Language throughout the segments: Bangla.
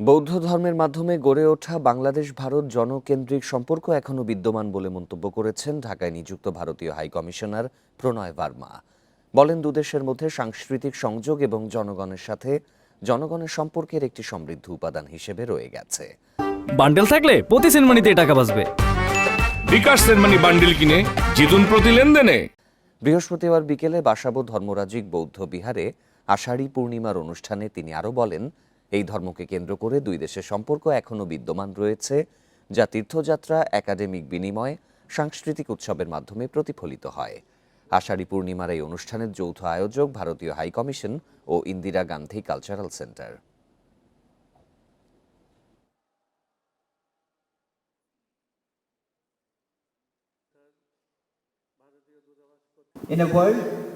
বৌদ্ধ ধর্মের মাধ্যমে গড়ে ওঠা বাংলাদেশ ভারত জনকেন্দ্রিক সম্পর্ক এখনও বিদ্যমান বলে মন্তব্য করেছেন ঢাকায় নিযুক্ত ভারতীয় হাই কমিশনার প্রণয় বার্মা বলেন দুদেশের মধ্যে সাংস্কৃতিক সংযোগ এবং জনগণের সাথে জনগণের সম্পর্কের একটি সমৃদ্ধ উপাদান হিসেবে রয়ে গেছে। বান্ডেল থাকলে প্রতি সেনমানিতে টাকা বাঁচবে। বিকাশ সেনমানি বান্ডিল কিনে জিতুন প্রতি লেনদেনে। বৃহস্পতিবার বিকেলে বাসাবো ধর্মরাজিক বৌদ্ধ বিহারে আষাঢ়ী পূর্ণিমার অনুষ্ঠানে তিনি আরও বলেন এই ধর্মকে কেন্দ্র করে দুই দেশের সম্পর্ক এখনও বিদ্যমান রয়েছে, যা তীর্থযাত্রা, একাডেমিক বিনিময়, সাংস্কৃতিক উৎসবের মাধ্যমে প্রতিফলিত হয়। আষাঢ়ী পূর্ণিমার এই অনুষ্ঠানের যৌথ আয়োজক ভারতীয় high commission O Indira Gandhi cultural centre. In a world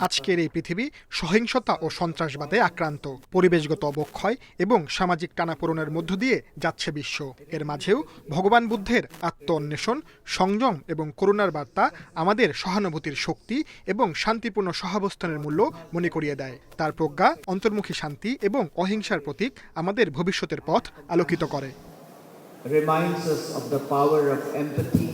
আজকের এই পৃথিবী সহিংসতা ও সন্ত্রাসবাদে আক্রান্ত পরিবেশগত অবক্ষয় এবং সামাজিক টানাপোড়েনের মধ্য দিয়ে যাচ্ছে বিশ্ব। এর মাঝেও ভগবান বুদ্ধের আত্ম অন্বেষণ সংযম এবং করুণার বার্তা আমাদের সহানুভূতির শক্তি এবং শান্তিপূর্ণ সহাবস্থানের মূল্য মনে করিয়ে দেয়। তার প্রজ্ঞা অন্তর্মুখী শান্তি এবং অহিংসার প্রতীক আমাদের ভবিষ্যতের পথ আলোকিত করে। reminds us of the power of empathy